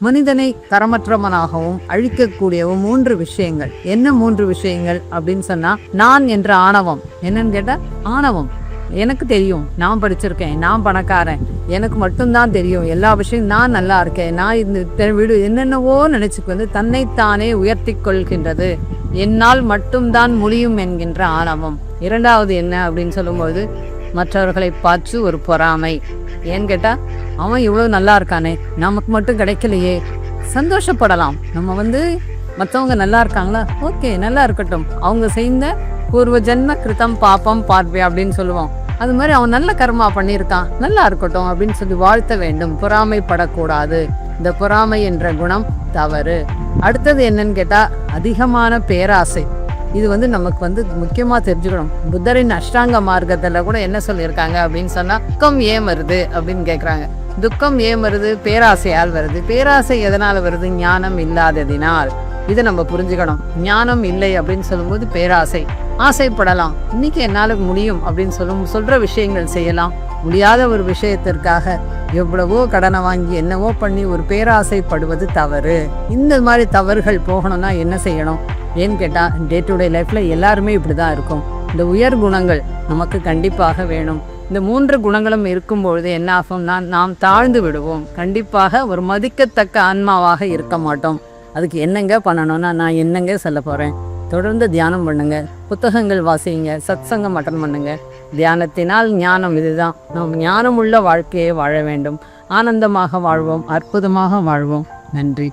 மனிதனை தரமற்றவனாகவும் அழிக்கக்கூடியவும் மூன்று விஷயங்கள். என்ன மூன்று விஷயங்கள் அப்படின்னு சொன்னா நான் என்ற ஆணவம். என்னன்னு கேட்டா ஆணவம். எனக்கு தெரியும் நான் படிச்சிருக்கேன் நான் பணக்காரன். எனக்கு மட்டும்தான் தெரியும் எல்லா விஷயம் நான் நல்லா இருக்கேன். நான் இந்த வீடு என்னென்னவோ நினைச்சுக்கு வந்து தன்னைத்தானே உயர்த்தி கொள்கின்றது. என்னால் மட்டும்தான் முடியும் என்கின்ற ஆணவம். இரண்டாவது என்ன அப்படின்னு சொல்லும்போது மற்றவர்களை பார்த்து ஒரு பொறாமை. ஏன்னு கேட்டால் அவன் இவ்வளோ நல்லா இருக்கானே நமக்கு மட்டும் கிடைக்கலையே. சந்தோஷப்படலாம். நம்ம வந்து மற்றவங்க நல்லா இருக்காங்களா? ஓகே நல்லா இருக்கட்டும். அவங்க செய்த பூர்வ ஜென்ம கிருத்தம் பாப்பம் பார்வை அப்படின்னு சொல்லுவோம். அது மாதிரி அவன் நல்ல கர்மா பண்ணியிருக்கான். நல்லா இருக்கட்டும் அப்படின்னு சொல்லி வாழ்த்த வேண்டும். பொறாமைப்படக்கூடாது. இந்த பொறாமை என்ற குணம் தவறு. அடுத்தது என்னன்னு கேட்டா அதிகமான பேராசை. இது வந்து நமக்கு வந்து முக்கியமா தெரிஞ்சுக்கணும். புத்தரின் அஷ்டாங்க மார்க்கத்துல கூட என்ன சொல்லியிருக்காங்க அப்படின்னு சொன்னா துக்கம் ஏன் வருது? அப்படின்னு கேக்குறாங்க. துக்கம் ஏன் வருது? பேராசையால் வருது. பேராசை எதனால வருது? ஞானம் இல்லாததினால். இதை நம்ம புரிஞ்சுக்கணும். ஞானம் இல்லை அப்படின்னு சொல்லும்போது பேராசை. ஆசைப்படலாம். இன்னைக்கு என்னால முடியும் அப்படின்னு சொல்லும் சொல்ற விஷயங்கள் செய்யலாம். முடியாத ஒரு விஷயத்திற்காக எவ்வளவோ கடனை வாங்கி என்னவோ பண்ணி ஒரு பேராசைப்படுவது தவறு. இந்த மாதிரி தவறுகள் போகணும்னா என்ன செய்யணும்? ஏன்னு கேட்டால் டே டு டே லைஃப்பில் எல்லாருமே இப்படி தான் இருக்கும். இந்த உயர் குணங்கள் நமக்கு கண்டிப்பாக வேணும். இந்த மூன்று குணங்களும் இருக்கும்பொழுது என்ன ஆகும்னா நாம் தாழ்ந்து விடுவோம். கண்டிப்பாக ஒரு மதிக்கத்தக்க ஆன்மாவாக இருக்க மாட்டோம். அதுக்கு என்னங்க பண்ணணும்னா நான் என்னங்க சொல்ல போகிறேன் தொடர்ந்து தியானம் பண்ணுங்கள் புத்தகங்கள் வாசிங்க. சத்சங்கம் அட்டன் பண்ணுங்கள் தியானத்தினால் ஞானம் இதுதான். நாம் ஞானமுள்ள வாழ்க்கையை வாழ வேண்டும். ஆனந்தமாக வாழ்வோம் அற்புதமாக வாழ்வோம். நன்றி.